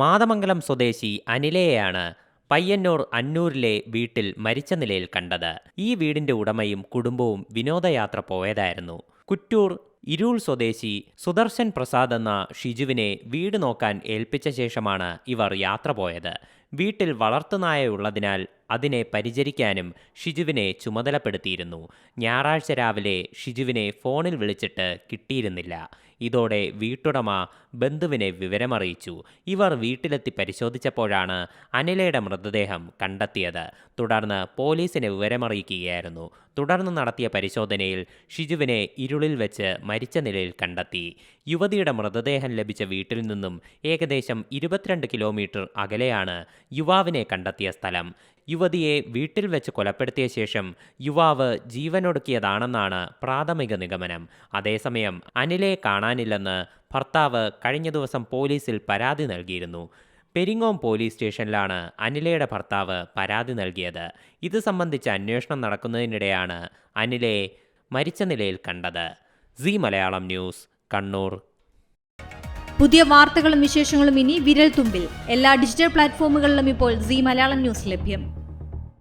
മാതമംഗലം സ്വദേശി അനിലയെയാണ് പയ്യന്നൂർ അന്നൂരിലെ വീട്ടിൽ മരിച്ച നിലയിൽ കണ്ടത്. ഈ വീടിന്റെ ഉടമയും കുടുംബവും വിനോദയാത്ര പോയതായിരുന്നു. കുറ്റൂർ ഇരുൾ സ്വദേശി സുദർശൻ പ്രസാദ് എന്ന ഷിജുവിനെ വീട് നോക്കാൻ ഏൽപ്പിച്ച ശേഷമാണ് ഇവർ യാത്ര പോയത്. വീട്ടിൽ വളർത്തുനായുള്ളതിനാൽ അതിനെ പരിചരിക്കാനും ഷിജുവിനെ ചുമതലപ്പെടുത്തിയിരുന്നു. ഞായറാഴ്ച രാവിലെ ഷിജുവിനെ ഫോണിൽ വിളിച്ചിട്ട് കിട്ടിയിരുന്നില്ല. ഇതോടെ വീട്ടുടമ ബന്ധുവിനെ വിവരമറിയിച്ചു. ഇവർ വീട്ടിലെത്തി പരിശോധിച്ചപ്പോഴാണ് അനിലയുടെ മൃതദേഹം കണ്ടെത്തിയത്. തുടർന്ന് പോലീസിനെ വിവരമറിയിക്കുകയായിരുന്നു. തുടർന്ന് നടത്തിയ പരിശോധനയിൽ ഷിജുവിനെ ഇരുളിൽ വെച്ച് മരിച്ച നിലയിൽ കണ്ടെത്തി. യുവതിയുടെ മൃതദേഹം ലഭിച്ച വീട്ടിൽ നിന്നും ഏകദേശം ഇരുപത്തിരണ്ട് കിലോമീറ്റർ അകലെയാണ് യുവാവിനെ കണ്ടെത്തിയ സ്ഥലം. യുവതിയെ വീട്ടിൽ വെച്ച് കൊലപ്പെടുത്തിയ ശേഷം യുവാവ് ജീവനൊടുക്കിയതാണെന്നാണ് പ്രാഥമിക നിഗമനം. അതേസമയം അനിലെ കാണാനില്ലെന്ന് ഭർത്താവ് കഴിഞ്ഞ ദിവസം പോലീസിൽ പരാതി നൽകിയിരുന്നു. പെരിങ്ങോം പോലീസ് സ്റ്റേഷനിലാണ് അനിലയുടെ ഭർത്താവ് പരാതി നൽകിയത്. ഇത് സംബന്ധിച്ച് അന്വേഷണം നടക്കുന്നതിനിടെയാണ് അനിലയെ മരിച്ച നിലയിൽ കണ്ടത്. C Malayalam news Kannur. പുതിയ വാർത്തകളും വിശേഷങ്ങളും ഇനി വിരൽ തുമ്പിൽ എല്ലാ ഡിജിറ്റൽ പ്ലാറ്റ്ഫോമുകളിലും ഇപ്പോൾ സി മലയാളം ന്യൂസ് ലഭ്യം.